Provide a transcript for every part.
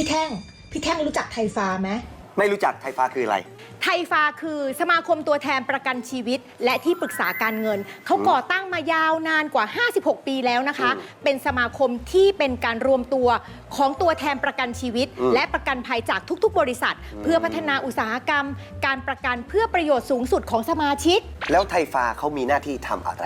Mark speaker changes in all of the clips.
Speaker 1: พี่แท่ง พี่แท่งรู้จักไทยฟ้าไหม
Speaker 2: ไม่รู้จักไทยฟ้าคืออะไร
Speaker 3: ไทยฟาคือสมาคมตัวแทนประกันชีวิต และที่ปรึกษาการเงิน เขาก่อตั้งมายาวนานกว่า 56 ปีแล้วนะคะ
Speaker 2: อืม
Speaker 3: เป็นสมาคมที่เป็นการรวมตัวของตัวแทนประกันชีวิต
Speaker 2: อืม
Speaker 3: และประกันภัยจากทุกๆ บริษัท เพื่อพัฒนาอุตสาหกรรม การประกันเพื่อประโยชน์สูงสุดของสมาชิก
Speaker 2: แล้วไทยฟ้าเขามีหน้าที่ทำอะไร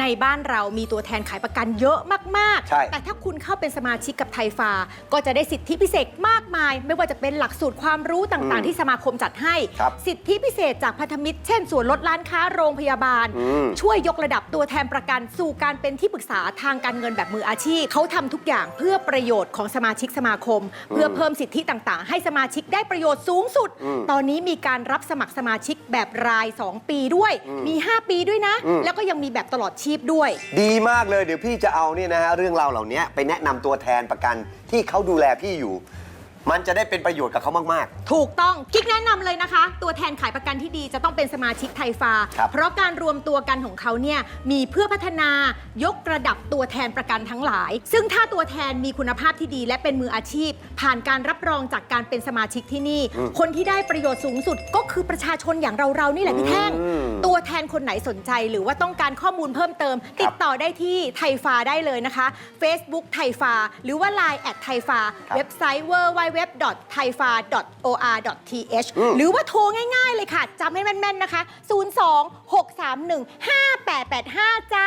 Speaker 3: ในบ้านเรามีตัวแทนขายประกันเยอะมาก
Speaker 2: ใช่
Speaker 3: ๆ แต่ถ้าคุณเข้าเป็นสมาชิกกับไทยฟา ก็จะได้สิทธิพิเศษมากมาย ไม่ว่าจะเป็นหลักสูตรความรู้ต่างๆ ที่สมาคมจัดให้
Speaker 2: ครับ
Speaker 3: สิทธิพิเศษจากพันธมิตร เช่น ส่วนลดร้านค้าโรงพยาบาล
Speaker 2: อืม
Speaker 3: ช่วยยกระดับตัวแทนประกันสู่การเป็นที่ปรึกษาทางการเงินแบบมืออาชีพ เขาทำทุกอย่างเพื่อประโยชน์ของสมาชิกสมาคม เพื่อเพิ่มสิทธิต่างๆ ให้สมาชิกได้ประโยชน์สูงสุด
Speaker 2: อืม
Speaker 3: ตอนนี้มีการรับสมัครสมาชิกแบบราย 2 ปีด้วย
Speaker 2: อืม
Speaker 3: มี 5 ปีด้วยนะ
Speaker 2: อืม
Speaker 3: แล้วก็ยังมีแบบตลอดชีพด้วย
Speaker 2: ดีมากเลยเดี๋ยวพี่จะเอาเนี่ยนะฮะเรื่องราวเหล่านี้ไปแนะนำตัวแทนประกันที่เขาดูแลพี่อยู่ มันจะได้เป็นประโยชน์กับเขามาก
Speaker 3: ถูกต้องกิ๊กแนะนำเลยนะคะ ตัวแทนขายประกันที่ดีจะต้องเป็นสมาชิกไทยฟา
Speaker 2: ครับ
Speaker 3: เพราะการรวมตัวกันของเขาเนี่ยมีเพื่อพัฒนายกระดับตัวแทนประกันทั้งหลาย ซึ่งถ้าตัวแทนมีคุณภาพที่ดี และเป็นมืออาชีพ ผ่านการรับรองจากการเป็นสมาชิกที่นี่
Speaker 2: อืม
Speaker 3: คนที่ได้ประโยชน์สูงสุดก็คือประชาชนอย่างเราเราๆนี่แหละพี่แท่ง
Speaker 2: อืม
Speaker 3: ตัวแทนคนไหนสนใจหรือว่าต้องการข้อมูลเพิ่มเติม ติดต่อได้ที่ไทยฟาได้เลยนะคะ Facebook ไทยฟาหรือว่า Line แอดไทยฟา
Speaker 2: ครับ
Speaker 3: เว็บไซต์ www.thaifa.or.th
Speaker 2: อืม
Speaker 3: หรือว่าโทรง่ายๆเลยค่ะจำให้แม่นๆนะคะ 02 631 5885 จ้า